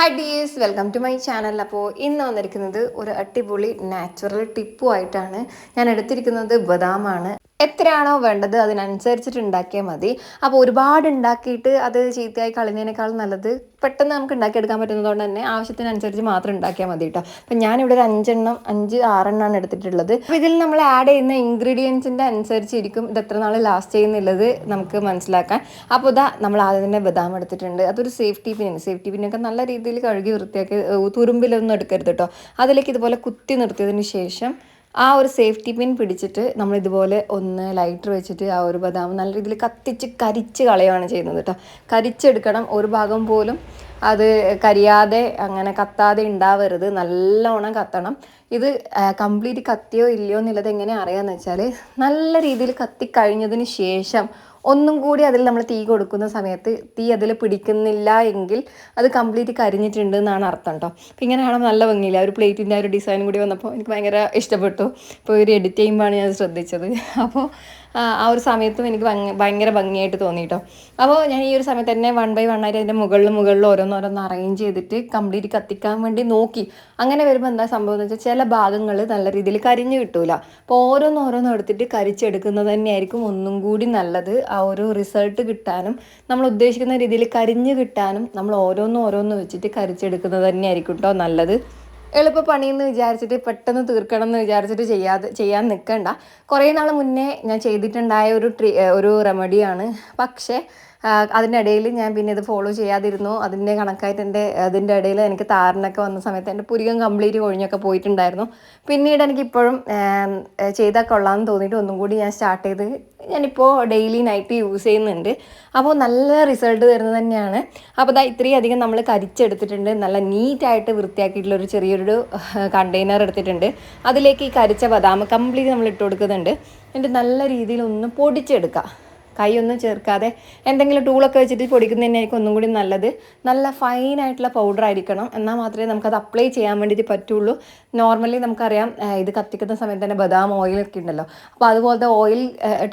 Hi dears welcome to my channel അപ്പോൾ ഇന്ന് വന്നിരിക്കുന്നത് ഒരു അടിപൊളി നാച്ചുറൽ ടിപ്പുമായിട്ടാണ്. ഞാൻ എടുത്തിരിക്കുന്നത് ബദാമാണ്. എത്രയാണോ വേണ്ടത് അതിനനുസരിച്ചിട്ട് ഉണ്ടാക്കിയാൽ മതി. അപ്പോൾ ഒരുപാട് ഉണ്ടാക്കിയിട്ട് അത് ചീത്തയായി കളയുന്നതിനേക്കാൾ നല്ലത് പെട്ടെന്ന് നമുക്ക് ഉണ്ടാക്കിയെടുക്കാൻ പറ്റുന്നതുകൊണ്ട് തന്നെ ആവശ്യത്തിനനുസരിച്ച് മാത്രം ഉണ്ടാക്കിയാൽ മതി കേട്ടോ അപ്പം ഞാനിവിടെ ഒരു അഞ്ചെണ്ണം അഞ്ച് ആറെണ്ണമാണ് എടുത്തിട്ടുള്ളത്. അപ്പോൾ ഇതിൽ നമ്മൾ ആഡ് ചെയ്യുന്ന ഇൻഗ്രീഡിയൻസിന്റെ അനുസരിച്ചിരിക്കും ഇത് എത്ര നാൾ ലാസ്റ്റ് ചെയ്യുന്നുള്ളത് നമുക്ക് മനസ്സിലാക്കാൻ. അപ്പോൾ ഇതാ നമ്മൾ ആദ്യം തന്നെ ബദാം എടുത്തിട്ടുണ്ട്. അതൊരു സേഫ്റ്റി പിന്നാണ് സേഫ്റ്റി പിന്നൊക്കെ നല്ല രീതിയിൽ കഴുകി വൃത്തിയാക്കി തുരുമ്പിലൊന്നും എടുക്കരുത് കേട്ടോ അതിലേക്ക് ഇതുപോലെ കുത്തി നിർത്തിയതിന് ശേഷം ആ ഒരു സേഫ്റ്റി പിൻ പിടിച്ചിട്ട് നമ്മൾ ഇതുപോലെ ഒന്ന് ലൈറ്റർ വെച്ചിട്ട് ആ ഒരു ബദാം നല്ല രീതിയിൽ കത്തിച്ച് കരിച്ച് കളയുകയാണ് ചെയ്യുന്നത് കേട്ടോ. കരിച്ചെടുക്കണം. ഒരു ഭാഗം പോലും അത് കരിയാതെ അങ്ങനെ കത്താതെ ഉണ്ടാവരുത്. നല്ലോണം കത്തണം. ഇത് കംപ്ലീറ്റ് കത്തിയോ ഇല്ലയോ എന്നുള്ളത് എങ്ങനെ അറിയാമെന്ന് വെച്ചാൽ നല്ല രീതിയിൽ കത്തിക്കഴിഞ്ഞതിന് ശേഷം ഒന്നും കൂടി അതിൽ നമ്മൾ തീ കൊടുക്കുന്ന സമയത്ത് തീ അതിൽ പിടിക്കുന്നില്ല എങ്കിൽ അത് കംപ്ലീറ്റ് കരിഞ്ഞിട്ടുണ്ട് എന്നാണ് അർത്ഥം കേട്ടോ അപ്പോൾ ഇങ്ങനെ കാണാൻ നല്ല ഭംഗിയില്ല? ഒരു പ്ലേറ്റിന്റെ ആ ഒരു ഡിസൈൻ കൂടി വന്നപ്പോൾ എനിക്ക് ഭയങ്കര ഇഷ്ടപ്പെട്ടു. ഇപ്പോൾ ഒരു എഡിറ്റ് ചെയ്യുമ്പോഴാണ് ഞാൻ ശ്രദ്ധിച്ചത്. അപ്പോൾ ആ ഒരു സമയത്തും എനിക്ക് ഭയങ്കര ഭംഗിയായിട്ട് തോന്നി കേട്ടോ അപ്പോൾ ഞാൻ ഈ ഒരു സമയത്ത് തന്നെ വൺ ബൈ വൺ ആയിട്ട് അതിന്റെ മുകളിൽ മുകളിൽ ഓരോന്നോരോന്ന് അറേഞ്ച് ചെയ്തിട്ട് കംപ്ലീറ്റ് കത്തിക്കാൻ വേണ്ടി നോക്കി. അങ്ങനെ വരുമ്പോൾ എന്താ സംഭവം എന്ന് വെച്ചാൽ ചില ഭാഗങ്ങൾ നല്ല രീതിയിൽ കരിഞ്ഞു കിട്ടൂല. അപ്പോൾ ഓരോന്ന് ഓരോന്ന് എടുത്തിട്ട് കരിച്ചെടുക്കുന്നത് തന്നെയായിരിക്കും ഒന്നും കൂടി നല്ലത്. ആ ഒരു റിസൾട്ട് കിട്ടാനും നമ്മൾ ഉദ്ദേശിക്കുന്ന രീതിയിൽ കരിഞ്ഞു കിട്ടാനും നമ്മൾ ഓരോന്നോരോന്ന് ഓരോന്ന് വെച്ചിട്ട് കരിച്ചെടുക്കുന്നത് തന്നെയായിരിക്കും കേട്ടോ നല്ലത്. എളുപ്പ പണിയെന്ന് വിചാരിച്ചിട്ട് പെട്ടെന്ന് തീർക്കണം എന്ന് വിചാരിച്ചിട്ട് ചെയ്യാതെ ചെയ്യാൻ നിൽക്കണ്ട കുറേ നാൾ മുന്നേ ഞാൻ ചെയ്തിട്ടുണ്ടായ ഒരു ട്രീ ഒരു റെമഡിയാണ് പക്ഷേ അതിനിടയിൽ ഞാൻ പിന്നെ ഇത് ഫോളോ ചെയ്യാതിരുന്നു. അതിന്റെ കണക്കായിട്ട് എന്റെ അതിന്റെ ഇടയിൽ എനിക്ക് താരനൊക്കെ വന്ന സമയത്ത് എന്റെ പുരികം കംപ്ലീറ്റ് കൊഴിഞ്ഞൊക്കെ പോയിട്ടുണ്ടായിരുന്നു. പിന്നീട് എനിക്കിപ്പോഴും ചെയ്താൽ കൊള്ളാമെന്ന് തോന്നിയിട്ട് ഒന്നും കൂടി ഞാൻ സ്റ്റാർട്ട് ചെയ്ത് ഞാനിപ്പോൾ ഡെയിലി നൈറ്റ് യൂസ് ചെയ്യുന്നുണ്ട്. അപ്പോൾ നല്ല റിസൾട്ട് തരുന്നത് തന്നെയാണ്. അപ്പോൾ ഇതാ ഇത്രയും അധികം നമ്മൾ കരിച്ചെടുത്തിട്ടുണ്ട്. നല്ല നീറ്റായിട്ട് വൃത്തിയാക്കിയിട്ടുള്ള ഒരു ചെറിയൊരു കണ്ടെയ്നർ എടുത്തിട്ടുണ്ട്. അതിലേക്ക് ഈ കരിച്ച ബദാം കംപ്ലീറ്റ് നമ്മൾ ഇട്ട് കൊടുക്കുന്നുണ്ട്. എന്നിട്ട് നല്ല രീതിയിൽ ഒന്ന് പൊടിച്ചെടുക്കുക കൈയൊന്നും ചേർക്കാതെ എന്തെങ്കിലും ടൂളൊക്കെ വെച്ചിട്ട് പൊടിക്കുന്നതിനായിരിക്കും ഒന്നും കൂടി നല്ലത്. നല്ല ഫൈനായിട്ടുള്ള പൗഡർ ആയിരിക്കണം. എന്നാൽ മാത്രമേ നമുക്കത് അപ്ലൈ ചെയ്യാൻ വേണ്ടിയിട്ട് പറ്റുള്ളൂ. നോർമലി നമുക്കറിയാം ഇത് കത്തിക്കുന്ന സമയത്ത് തന്നെ ബദാം ഓയിലൊക്കെ ഉണ്ടല്ലോ. അപ്പോൾ അതുപോലത്തെ ഓയിൽ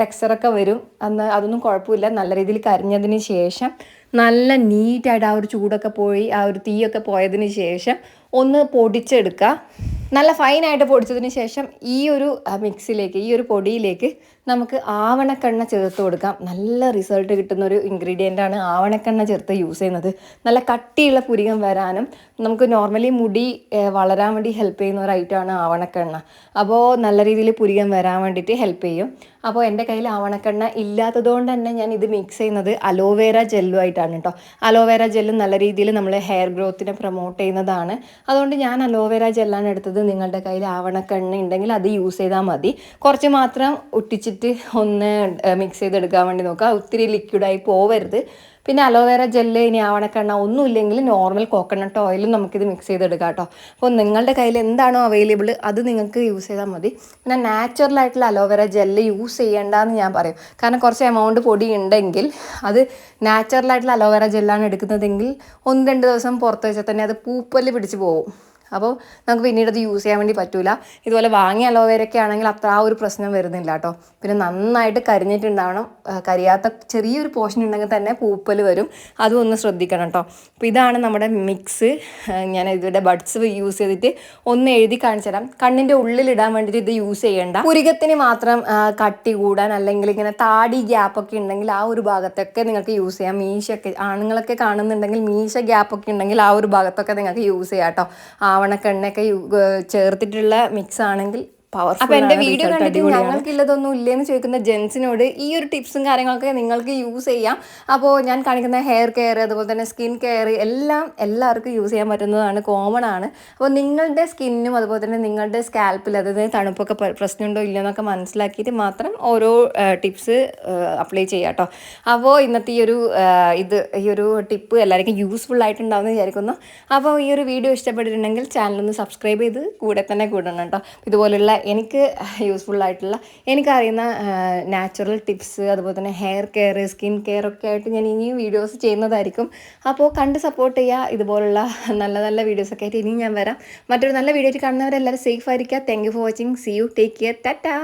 ടെക്സ്ചറൊക്കെ വരും. അന്ന് അതൊന്നും കുഴപ്പമില്ല. നല്ല രീതിയിൽ കരിഞ്ഞതിന് ശേഷം നല്ല നീറ്റായിട്ട് ആ ഒരു ചൂടൊക്കെ പോയി ആ ഒരു തീയൊക്കെ പോയതിന് ശേഷം ഒന്ന് പൊടിച്ചെടുക്കുക. നല്ല ഫൈനായിട്ട് പൊടിച്ചതിന് ശേഷം ഈ ഒരു മിക്സിലേക്ക് ഈ ഒരു പൊടിയിലേക്ക് നമുക്ക് ആവണക്കെണ്ണ ചേർത്ത് കൊടുക്കാം. നല്ല റിസൾട്ട് കിട്ടുന്ന ഒരു ഇൻഗ്രീഡിയന്റ് ആണ് ആവണക്കെണ്ണ ചേർത്ത് യൂസ് ചെയ്യുന്നത്. നല്ല കട്ടിയുള്ള പുരികം വരാനും നമുക്ക് നോർമലി മുടി വളരാൻ വേണ്ടി ഹെൽപ്പ് ചെയ്യുന്ന ഒരു ഐറ്റമാണ് ആവണക്കെണ്ണ. അപ്പോൾ നല്ല രീതിയിൽ പുരികം വരാൻ വേണ്ടിയിട്ട് ഹെൽപ്പ് ചെയ്യും. അപ്പോൾ എന്റെ കയ്യിൽ ആവണക്കെണ്ണ ഇല്ലാത്തതുകൊണ്ട് തന്നെ ഞാൻ ഇത് മിക്സ് ചെയ്യുന്നത് അലോവേര ജെല്ലുമായിട്ടാണ് കേട്ടോ അലോവേര ജെല്ലും നല്ല രീതിയിൽ നമ്മൾ ഹെയർ ഗ്രോത്തിനെ പ്രൊമോട്ട് ചെയ്യുന്നതാണ്. അതുകൊണ്ട് ഞാൻ അലോവേര ജെല്ലാണ് എടുത്തത്. നിങ്ങളുടെ കയ്യിൽ ആവണക്കെണ്ണ ഉണ്ടെങ്കിൽ അത് യൂസ് ചെയ്താൽ മതി. കുറച്ച് മാത്രം ഒട്ടിച്ചിട്ട് ഒന്ന് മിക്സ് ചെയ്തെടുക്കാൻ വേണ്ടി നോക്കുക. ഒത്തിരി ലിക്വിഡായി പോവരുത്. പിന്നെ അലോവേറ ജെല്ല് ഇനി ആവണക്കെണ്ണ ഒന്നും ഇല്ലെങ്കിൽ നോർമൽ കോക്കനട്ട് ഓയിലും നമുക്കിത് മിക്സ് ചെയ്തെടുക്കാം കേട്ടോ അപ്പോൾ നിങ്ങളുടെ കയ്യിൽ എന്താണോ അവൈലബിൾ അത് നിങ്ങൾക്ക് യൂസ് ചെയ്താൽ മതി. പിന്നെ നാച്ചുറൽ ആയിട്ടുള്ള അലോവേര ജെല്ല് യൂസ് ചെയ്യേണ്ടെന്ന് ഞാൻ പറയും. കാരണം കുറച്ച് എമൗണ്ട് പൊടി ഉണ്ടെങ്കിൽ അത് നാച്ചുറൽ ആയിട്ടുള്ള അലോവേര ജെല്ലാണ് എടുക്കുന്നതെങ്കിൽ ഒന്ന് രണ്ട് ദിവസം പുറത്ത് വെച്ചാൽ തന്നെ അത് പൂപ്പൽ പിടിച്ച് പോകും. അപ്പോൾ നമുക്ക് പിന്നീട് അത് യൂസ് ചെയ്യാൻ വേണ്ടി പറ്റൂല. ഇതുപോലെ വാങ്ങിയ അലോവേരൊക്കെ ആണെങ്കിൽ അത്ര ആ ഒരു പ്രശ്നം വരുന്നില്ല കേട്ടോ. പിന്നെ നന്നായിട്ട് കരിഞ്ഞിട്ടുണ്ടാവണം. കരിയാത്ത ചെറിയൊരു പോർഷൻ ഉണ്ടെങ്കിൽ തന്നെ പൂപ്പൽ വരും. അതും ഒന്ന് ശ്രദ്ധിക്കണം കേട്ടോ. അപ്പോൾ ഇതാണ് നമ്മുടെ മിക്സ് ഞാൻ ഇതിന്റെ ബഡ്സ് യൂസ് ചെയ്തിട്ട് ഒന്ന് എഴുതി കാണിച്ചു തരാം. കണ്ണിന്റെ ഉള്ളിലിടാൻ വേണ്ടിയിട്ട് ഇത് യൂസ് ചെയ്യേണ്ട. പുരികത്തിന് മാത്രം കട്ടി കൂടാൻ അല്ലെങ്കിൽ ഇങ്ങനെ താടി ഗ്യാപ്പൊക്കെ ഉണ്ടെങ്കിൽ ആ ഒരു ഭാഗത്തൊക്കെ നിങ്ങൾക്ക് യൂസ് ചെയ്യാം. മീശയൊക്കെ ആണുങ്ങളൊക്കെ കാണുന്നുണ്ടെങ്കിൽ മീശ ഗ്യാപ്പൊക്കെ ഉണ്ടെങ്കിൽ ആ ഒരു ഭാഗത്തൊക്കെ നിങ്ങൾക്ക് യൂസ് ചെയ്യാം കേട്ടോ. ആവണക്കെണ്ണയൊക്കെ ചേർത്തിട്ടുള്ള മിക്സ് ആണെങ്കിൽ അപ്പൊ എന്റെ വീഡിയോ കണ്ടിട്ട് ഞങ്ങൾക്ക് ഇല്ലതൊന്നും ഇല്ലെന്ന് ചോദിക്കുന്ന ജെൻസിനോട് ഈ ഒരു ടിപ്സും കാര്യങ്ങളൊക്കെ നിങ്ങൾക്ക് യൂസ് ചെയ്യാം. അപ്പോൾ ഞാൻ കാണിക്കുന്ന ഹെയർ കെയർ അതുപോലെ തന്നെ സ്കിൻ കെയർ എല്ലാം എല്ലാവർക്കും യൂസ് ചെയ്യാൻ പറ്റുന്നതാണ് കോമൺ ആണ്. അപ്പോൾ നിങ്ങളുടെ സ്കിന്നും അതുപോലെ തന്നെ നിങ്ങളുടെ സ്കാൽപ്പിൽ അതായത് തണുപ്പൊക്കെ പ്രശ്നമുണ്ടോ ഇല്ലയോ എന്നൊക്കെ മനസ്സിലാക്കിയിട്ട് മാത്രം ഓരോ ടിപ്സ് അപ്ലൈ ചെയ്യാം കേട്ടോ അപ്പോൾ ഇന്നത്തെ ഈ ഒരു ഇത് ഈ ഒരു ടിപ്പ് എല്ലാവർക്കും യൂസ്ഫുൾ ആയിട്ടുണ്ടാവുമെന്ന് വിചാരിക്കുന്നു. അപ്പോൾ ഈ ഒരു വീഡിയോ ഇഷ്ടപ്പെട്ടിട്ടുണ്ടെങ്കിൽ ചാനലൊന്ന് സബ്സ്ക്രൈബ് ചെയ്ത് കൂടെ തന്നെ കൂടണം കേട്ടോ ഇതുപോലുള്ള എനിക്ക് യൂസ്ഫുൾ ആയിട്ടുള്ള എനിക്കറിയുന്ന നാച്ചുറൽ ടിപ്സ് അതുപോലെ തന്നെ ഹെയർ കെയർ സ്കിൻ കെയർ ഒക്കെ ആയിട്ട് ഞാൻ ഇനിയും വീഡിയോസ് ചെയ്യുന്നതായിരിക്കും. അപ്പോൾ കണ്ട് സപ്പോർട്ട് ചെയ്യുക ഇതുപോലുള്ള നല്ല നല്ല വീഡിയോസൊക്കെ ആയിട്ട് ഇനിയും ഞാൻ വരാം. മറ്റൊരു നല്ല വീഡിയോ ആയിട്ട് കാണുന്നവരെല്ലാവരും സേഫ് ആയിരിക്കുക. Thank you for watching see you take care tata